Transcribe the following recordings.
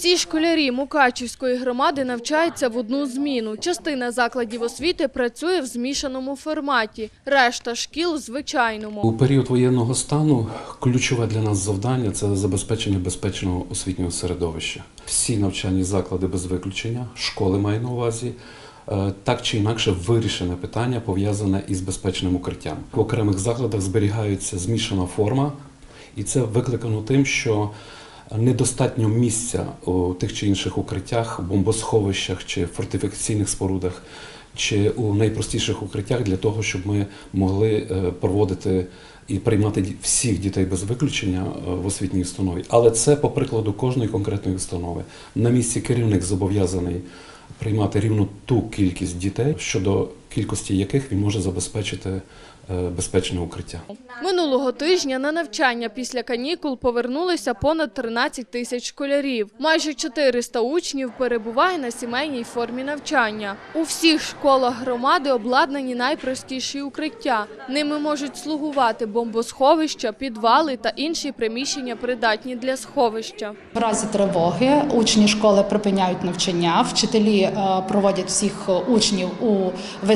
Всі школярі Мукачівської громади навчаються в одну зміну. Частина закладів освіти працює в змішаному форматі, решта шкіл – звичайному. У період воєнного стану ключове для нас завдання це забезпечення безпечного освітнього середовища. Всі навчальні заклади без виключення, школи маю на увазі. е, Так чи інакше вирішене питання пов'язане із безпечним укриттям. В окремих закладах зберігається змішана форма, і це викликано тим, що недостатньо місця у тих чи інших укриттях, бомбосховищах чи фортифікаційних спорудах, чи у найпростіших укриттях для того, щоб ми могли е, проводити і приймати всіх дітей без виключення е, в освітній установі. Але це по прикладу кожної конкретної установи. На місці керівник зобов'язаний приймати рівно ту кількість дітей, щодо кількості яких він може забезпечити е, безпечне укриття. Минулого тижня на навчання після канікул повернулися понад 13 тисяч школярів. Майже 400 учнів перебуває на сімейній формі навчання. У всіх школах громади обладнані найпростіші укриття. Ними можуть слугувати бомбосховища, підвали та інші приміщення, придатні для сховища. В разі тривоги учні школи припиняють навчання, вчителі е, проводять всіх учнів у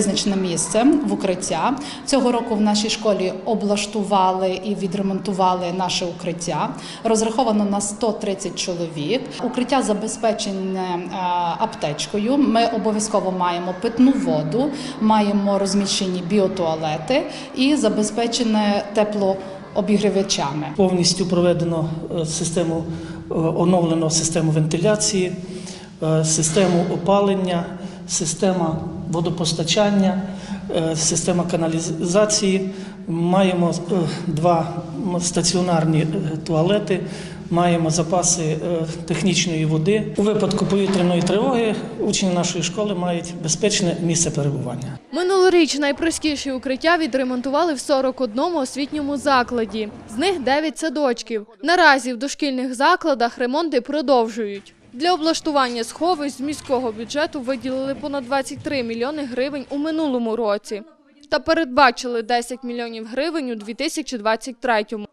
визначене місце в укриття. Цього року в нашій школі облаштували і відремонтували наше укриття. Розраховано на 130 чоловік. Укриття забезпечене е, аптечкою. Ми обов'язково маємо питну воду, маємо розміщені біотуалети і забезпечене тепло. Обігрівачами Повністю проведено е, систему е, оновлено систему вентиляції, систему опалення, система водопостачання, е, система каналізації. Маємо е, два стаціонарні е, туалети, маємо запаси технічної води. У випадку повітряної тривоги учні нашої школи мають безпечне місце перебування. Минулоріч найпростіші укриття відремонтували в 41 освітньому закладі. З них 9 садочків. Наразі в дошкільних закладах ремонти продовжують. Для облаштування сховищ з міського бюджету виділили понад 23 мільйони гривень у минулому році та передбачили 10 мільйонів гривень у 2023-му.